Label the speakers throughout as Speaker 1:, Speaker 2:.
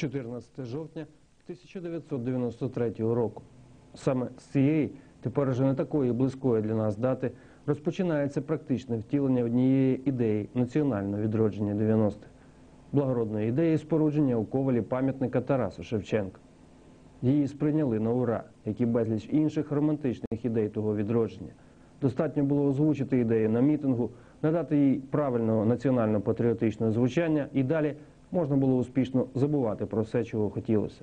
Speaker 1: 14 жовтня 1993 року. Саме з цієї, тепер вже не такої близької для нас дати, розпочинається практичне втілення однієї ідеї національного відродження 90-х. Благородної ідеї спорудження у ковалі пам'ятника Тарасу Шевченка. Її сприйняли на ура, як і безліч інших романтичних ідей того відродження. Достатньо було озвучити ідею на мітингу, надати їй правильного національно-патріотичного звучання, і далі можна було успішно забувати про все, чого хотілося.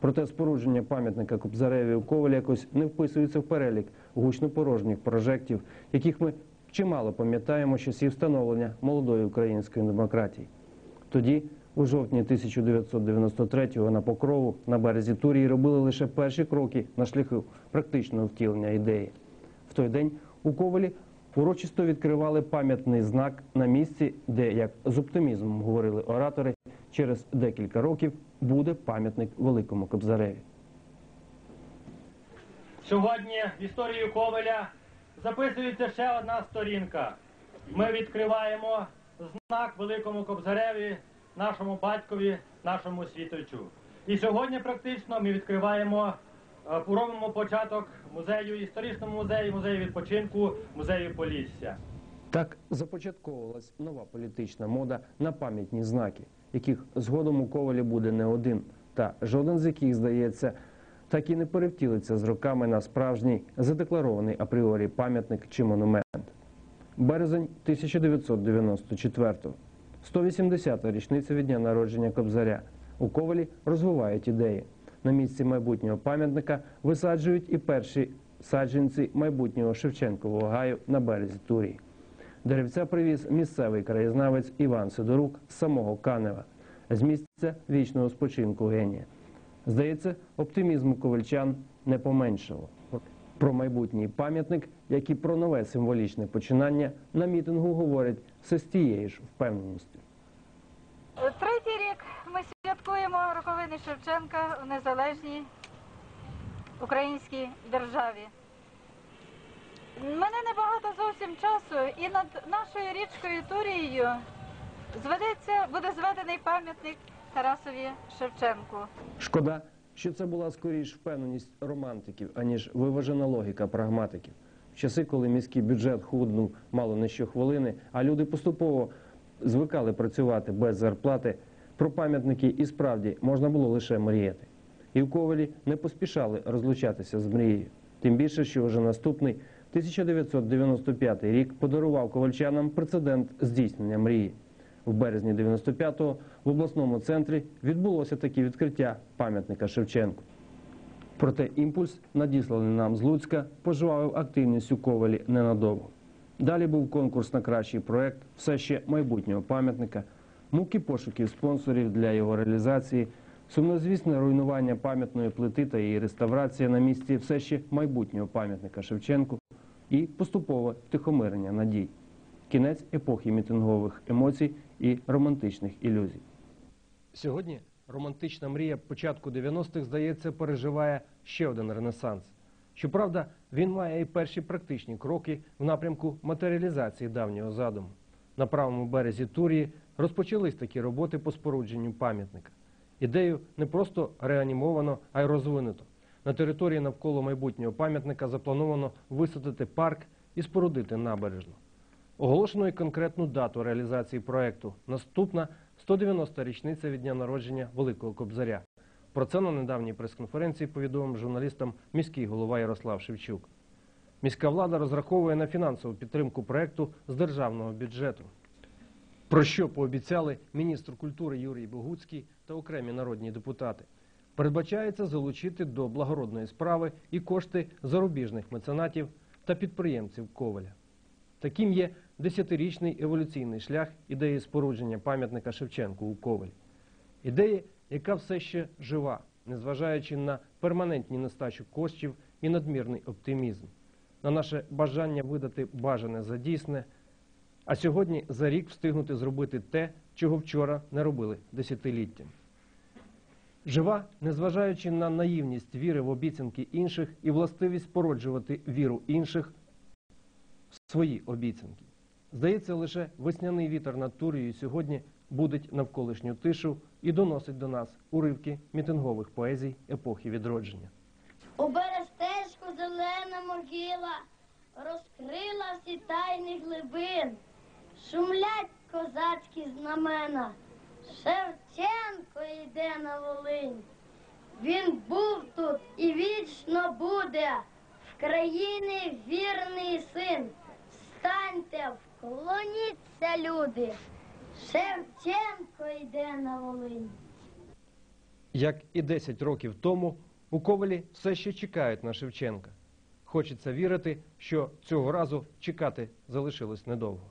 Speaker 1: Проте спорудження пам'ятника Кобзареві у Ковалі якось не вписується в перелік гучно порожніх прожектів, яких ми чимало пам'ятаємо часів встановлення молодої української демократії. Тоді, у жовтні 1993-го на Покрову на березі Турії робили лише перші кроки на шляху практичного втілення ідеї. В той день у Ковалі урочисто відкривали пам'ятний знак на місці, де, як з оптимізмом говорили оратори, через декілька років буде пам'ятник Великому Кобзареві.
Speaker 2: Сьогодні в історію Ковеля записується ще одна сторінка. Ми відкриваємо знак Великому Кобзареві, нашому батькові, нашому світочу. І сьогодні практично ми відкриваємо, е, робимо початок музею, історичному музею, музею відпочинку, музею Полісся.
Speaker 1: Так започатковувалась нова політична мода на пам'ятні знаки, яких згодом у Ковалі буде не один, та жоден з яких, здається, так і не перевтілиться з роками на справжній задекларований апріорі пам'ятник чи монумент. Березень 1994-го. 180-та річниця від дня народження Кобзаря. У Ковалі розвивають ідеї. На місці майбутнього пам'ятника висаджують і перші саджанці майбутнього Шевченкового гаю на березі Турії. Деревця привіз місцевий краєзнавець Іван Сидорук з самого Канева, з місця вічного спочинку генія. Здається, оптимізм ковальчан не поменшало. Про майбутній пам'ятник, як і про нове символічне починання, на мітингу говорять все з тією ж впевненістю.
Speaker 3: Третій рік ми святкуємо роковини Шевченка в незалежній українській державі. Мене небагато зовсім часу, і над нашою річкою Турією зведеться, буде зведений пам'ятник Тарасові Шевченку.
Speaker 1: Шкода, що це була скоріш впевненість романтиків, аніж виважена логіка прагматиків. В часи, коли міський бюджет худнув мало не щохвилини, а люди поступово звикали працювати без зарплати, про пам'ятники і справді можна було лише мріяти. І в Ковалі не поспішали розлучатися з мрією. Тим більше, що вже наступний 1995 рік подарував ковальчанам прецедент здійснення мрії. В березні 95-го в обласному центрі відбулося таке відкриття пам'ятника Шевченку. Проте імпульс, надісланий нам з Луцька, пожвавив активність у Ковалі ненадовго. Далі був конкурс на кращий проект, все ще майбутнього пам'ятника, муки пошуків спонсорів для його реалізації, сумнозвісне руйнування пам'ятної плити та її реставрація на місці все ще майбутнього пам'ятника Шевченку і поступове втихомирення надій. Кінець епохи мітингових емоцій і романтичних ілюзій. Сьогодні романтична мрія початку 90-х, здається, переживає ще один ренесанс. Щоправда, він має і перші практичні кроки в напрямку матеріалізації давнього задуму. На правому березі Турії розпочались такі роботи по спорудженню пам'ятника. Ідею не просто реанімовано, а й розвинуто. На території навколо майбутнього пам'ятника заплановано висадити парк і спорудити набережну. Оголошено і конкретну дату реалізації проекту. Наступна 190-та річниця від дня народження Великого Кобзаря. Про це на недавній прес-конференції повідомив журналістам міський голова Ярослав Шевчук. Міська влада розраховує на фінансову підтримку проекту з державного бюджету. Про що пообіцяли міністр культури Юрій Богуцький та окремі народні депутати. Передбачається залучити до благородної справи і кошти зарубіжних меценатів та підприємців Коваля. Таким є десятирічний еволюційний шлях ідеї спорудження пам'ятника Шевченку у Ковалі. Ідея, яка все ще жива, незважаючи на перманентні нестачу коштів і надмірний оптимізм, на наше бажання видати бажане за дійсне, а сьогодні за рік встигнути зробити те, чого вчора не робили десятиліттями. Жива, незважаючи на наївність віри в обіцянки інших і властивість породжувати віру інших в свої обіцянки. Здається, лише весняний вітер над Турією сьогодні будить навколишню тишу і доносить до нас уривки мітингових поезій епохи відродження.
Speaker 4: У берестечку зелена могила розкрила всі тайни глибин, шумлять козацькі знамена. Шевченко йде на Волинь. Він був тут і вічно буде, в країни вірний син. Встаньте, вклоніться, люди. Шевченко йде на Волинь.
Speaker 1: Як і 10 років тому, у Ковелі все ще чекають на Шевченка. Хочеться вірити, що цього разу чекати залишилось недовго.